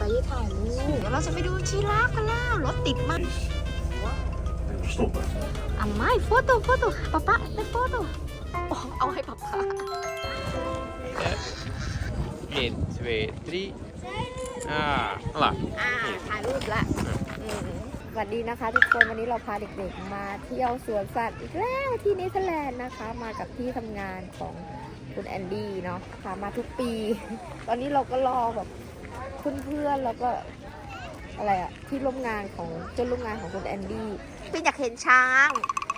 ไปถ่ายรูปเดี๋ยวเราจะไปดูชีราฟกันแล้วรถติดมาก Even stoppen. อะไม่โฟโต้โฟโต้ป๊าป๊าเป็นโฟโต้โอ้เอาให้ป๊าป๊า 1, 2, 3. Ah, voilà. อ่าถ่ายรูปละอืมสวัสดีนะคะทุกคนวันนี้เราพาเด็กๆ มาเที่ยวสวนสัตว์อีกแล้วที่เนเธอร์แลนด์นะคะ มากับที่ทำงานของคุณแอนดี้เนาะพามาทุกปี ตอนนี้เราก็รอแบบ เพื่อนๆแล้วก็อะไรอะที่ร่วมงานของเจ้าร่วมงานของคุณแอนดี้พี่อยากเห็นช้าง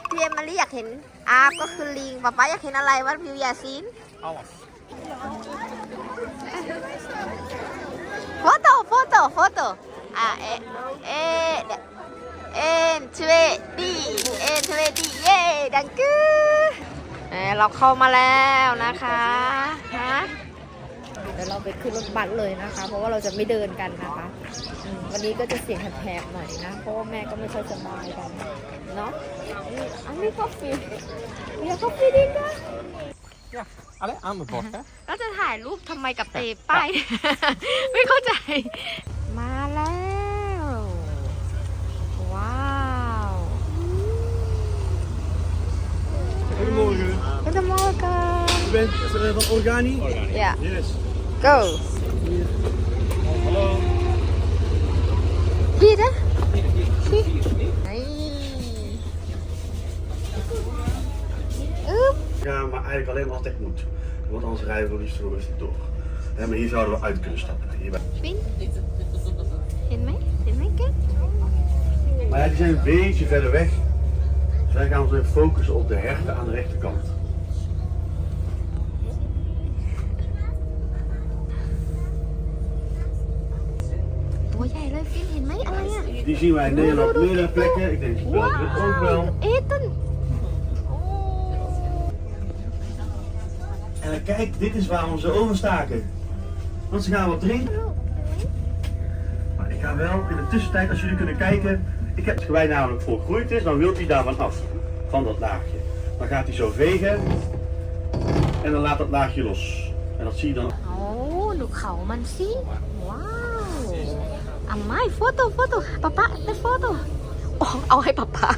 พี่เอมิลี่อยากเห็นอาร์ฟก็คือลิงป๊าป๊าอยากเห็นอะไรวัดพิวยาซิน Alles. โฟโต้โฟโต้โฟโต้อะเอเอเดเอ็นทเวดีเอ็นทเวดีเย่ดังกือเอ้ยเราเข้ามาแล้วนะคะฮะเดี๋ยวเรา ไปขึ้นรถบัสเลยนะคะ เพราะว่าเราจะไม่เดินกันนะคะอืมวันนี้ก็จะเสียงแหบๆหน่อยนะ เพราะว่าแม่ก็ไม่ค่อยสบายกันเนาะนี่อันนี้กาแฟมีกาแฟดีกัน Ja, alle aan mijn bord, hè? แล้วจะถ่ายรูปทำไมกับเตป้าย ไม่เข้าใจ มาแล้ว ว้าว Goedemorgen. Goedemorgen. U bent eh, van Organi? Ja, Yes. Go. Hallo. Hier, hè? Ja, maar eigenlijk alleen als het echt moet. Want anders rijden we liefst zo rustig door. Maar hier zouden we uit kunnen stappen. Hierbij. Quinn? Mij? Mij, Maar ja, die zijn een beetje verder weg. Zij gaan ons even focussen op de herten aan de rechterkant. ตัวใหญ่เลยฟินเห็นไหมอะไรอ่ะ Die zien wij in Nederland op meerdere plekken. Ik denk in België ook wel. เอตันโอ้ En kijk, dit is waarom ze overstaken. Want ze gaan wat drinken. Maar ik ga wel in de tussentijd, als jullie kunnen kijken. Ik heb het gewei namelijk volgroeid is, dan wilt hij daarvan af. Van dat laagje. Dan gaat hij zo vegen. En dan laat dat laagje los. En dat zie je dan. โอ้ดูเขามันสิ ว้าว อะไม่โฟโต้โฟโต้ป๊าป๊าเป็นโฟโต้เอาให้ป๊าป๊า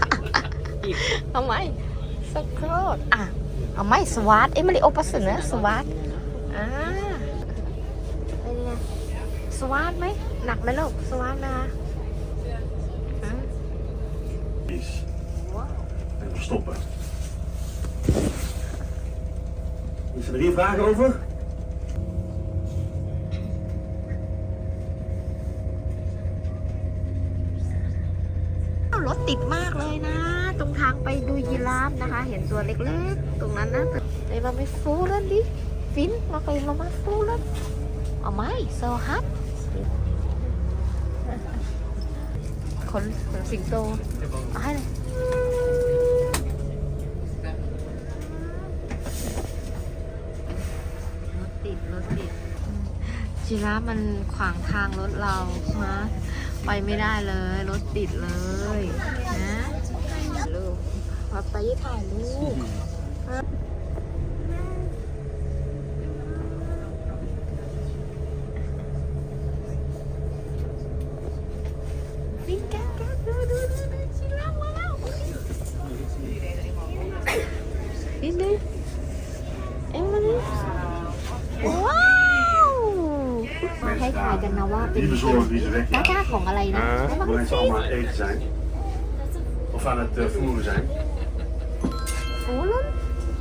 เอาไหมสครอตอะเอาไหมสวัสดเอ้ม่ได้โอปัสเนอสวัสดอ่าเป็นไงสวัสดไหมหนักไหมลูกสวัสดนะอะ is. Even stoppen. Is er hier vragen over? รถติดมากเลยนะ ตรงทางไปดูยีราฟนะคะ เห็นตัวเล็กๆ ตรงนั้นนะเดี๋ยวเราไปฟูเล่นดิฟินมาไปเรามาฟูเล่นเอาไหมโซฮัทขนขนสิงโตเอาให้เลยรถติดรถติดจีราฟมันขวางทางรถเราฮะไปไม่ได้เลย รถติดเลยนะลูก พาไปถ่ายรูปฟินแกะแกะดูดูดูดูชิลามาแล้วฟินดูเอ็มมาดิว้าวมาให้ถ่ายกันนะว่าเป็น Die bezorgen die ze ก้า wegjagen. ก้าของอะไรนะอ่าแล้วมัน Waar ก็ mensen ซิ allemaal aan het eten zijn. Of aan het eh, voeren zijn. Voelen?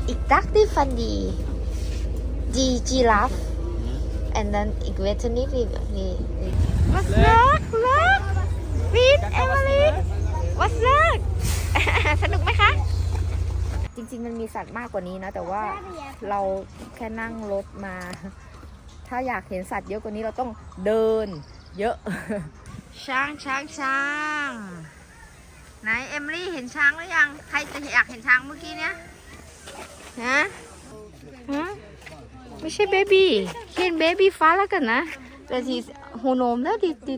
Ik dacht die van die, die giraffe. En dan, ik weet het niet wie. wie, wie. Wat leuk, leuk. Piet, Emily. Wat leuk. สนุกไหมคะ จริงๆ มันมีสัตว์มากกว่านี้นะ แต่ว่าเราแค่นั่งรถมา ถ้าอยากเห็นสัตว์เยอะกว่านี้เราต้องเดิน เยอะ ช้างช้างช้าง ไหนเอมลี่เห็นช้างหรือยัง ใครจะอยากเห็นช้างเมื่อกี้เนี้ยฮะฮะไม่ใช่เบบี้เห็นเบบี้ฟ้าแล้วกันนะแต่ที่หัวนมแล้วดิดิ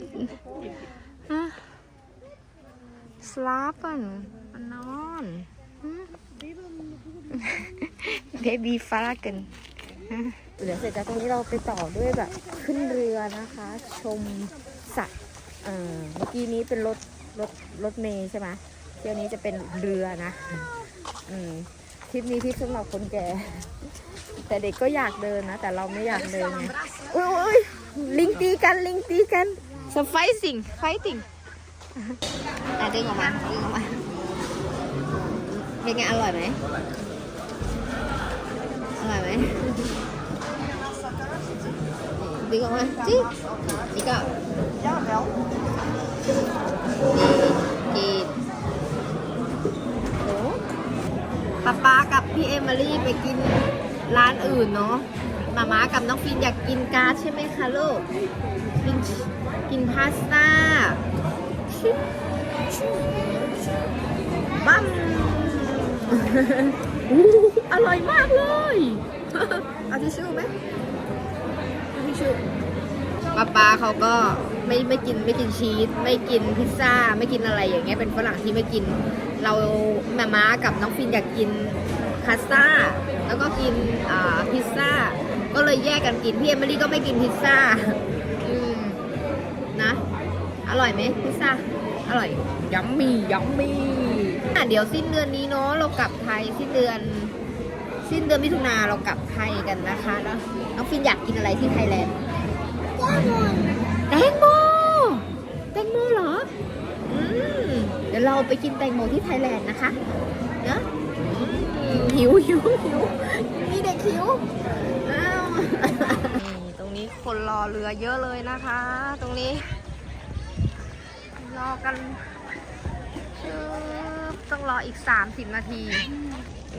ฮะสลาปันมันนอนเบบี้ฟ้าแล้วกันเดี๋ยวเสร็จจากตรงนี้เราไปต่อด้วยแบบ ขึ้นเรือนะคะ ชมสระเออเมื่อกี้นี้เป็นรถ รถรถเมย์ใช่ไหมเที่ยวนี้จะเป็นเรือนะ อืมทริปนี้ทริปสำหรับคนแก่ แต่เด็กก็อยากเดินนะ แต่เราไม่อยากเดินไงอุ้ยอุ้ยลิงตีกันลิงตีกันสไฟสิงไฟติงอะดึงออกมาดึงออกมาเป็นไงอร่อยไหมอร่อยไหมดึงออกมาจิ๊บนี่ก็นี่ กินโอ้ป๊าป๊ากับพี่เอมิลี่ไปกินร้านอื่นเนาะมาม่ากับน้องฟินอยากกินการ์ดใช่ไหมคะลูกกินกินพาสต้าบัมอู้อร่อยมากเลย เอาทิชชู่ไหมเอาทิชชู่ ป๊าป๊าเขาก็ไม่ไม่กินไม่กินชีสไม่กินพิซซ่าไม่กินอะไรอย่างเงี้ยเป็นฝรั่งที่ไม่กิน เราแม่ม้ากับน้องฟินอยากกินพาสต้าแล้วก็กินพิซซ่าก็เลยแยกกันกินพี่เอมิลี่ก็ไม่กินพิซซ่าอืมนะ อร่อยไหมพิซซ่าอร่อยยัมมี่ยัมมี่อะเดี๋ยวสิ้นเดือนนี้เนาะเรากลับไทยสิ้นเดือนสิ้นเดือนมิถุนาเรากลับไทยกันนะคะแล้วน้องฟินอยากกินอะไรที่ไทยแลนด์ แตงโมแตงโมเหรออืมเดี๋ยวเราไปกินแตงโมที่ไทยแลนด์นะคะเนอะหิวหิวหิวมีเด็กหิวอ้าวนี่ตรงนี้คนรอเรือเยอะเลยนะคะ ตรงนี้ รอกันต้องรออีก 30 นาที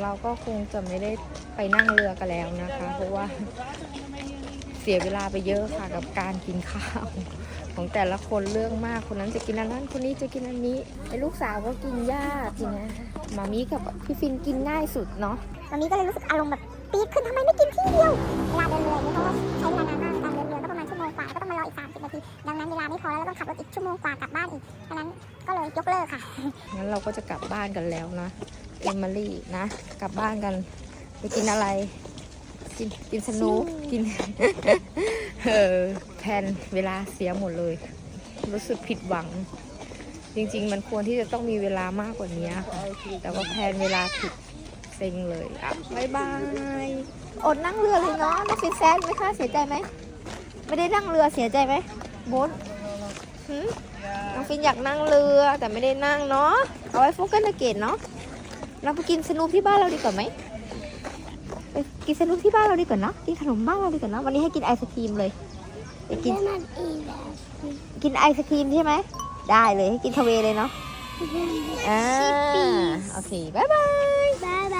เราก็คงจะไม่ได้ไปนั่งเรือกันแล้วนะคะ เพราะว่า สียเวลาไปเยอะค่ะกับการกินข้าว ของแต่ละคนเรื่องมากคนนั้นจะกินอันนั้นคนนี้จะกินอันนี้ไอ้ลูกสาวก็กินยากทีเนี้ยมามีกับพี่ฟินกินง่ายสุดเนาะวันนี้ก็เลยรู้สึกอารมณ์แบบปี๊ดขึ้นทำไมไม่กินที่เดียวเวลาเดินเรือเนี่ยเพราะว่าใช้เวลานานมากในการเดินเรือก็ประมาณชั่วโมงกว่าก็ต้องมารออีก30นาทีดังนั้นเวลาไม่พอแล้วเราต้องขับรถอีกชั่วโมงกว่ากลับบ้านอีกดังนั้นก็เลยยกเลิกค่ะงั้นเราก็จะกลับบ้านกันแล้วนะเอมิลี่นะ กลับบ้านกันไปกินอะไร กินกินสนุกกินเออแพลนเวลาเสียหมดเลย รู้สึกผิดหวัง จริง ๆ มันควรที่จะต้องมีเวลามากกว่านี้ค่ะแต่ว่าแพลนเวลาผิดเซ็งเลยอะบายบายอดนั่งเรือเลยเนาะน้องฟินแซนไหมคะเสียใจไหมไม่ได้นั่งเรือเสียใจไหมโบนหืมน้องฟินอยากนั่งเรือแต่ไม่ได้นั่งเนาะเอาไว้โฟกัสนาเกตเนาะเราไปกินสนุกที่บ้านเราดีกว่าไหมไป กินสนุกที่บ้านเราดีกว่าเนาะกินขนมบ้านเราดีกว่าเนาะวันนี้ให้กินไอศครีมเลยไปกินกินไอศครีมใช่ไหมได้เลยให้กินทะเวเลยเนาะอ่าโอเคบ๊ายบาย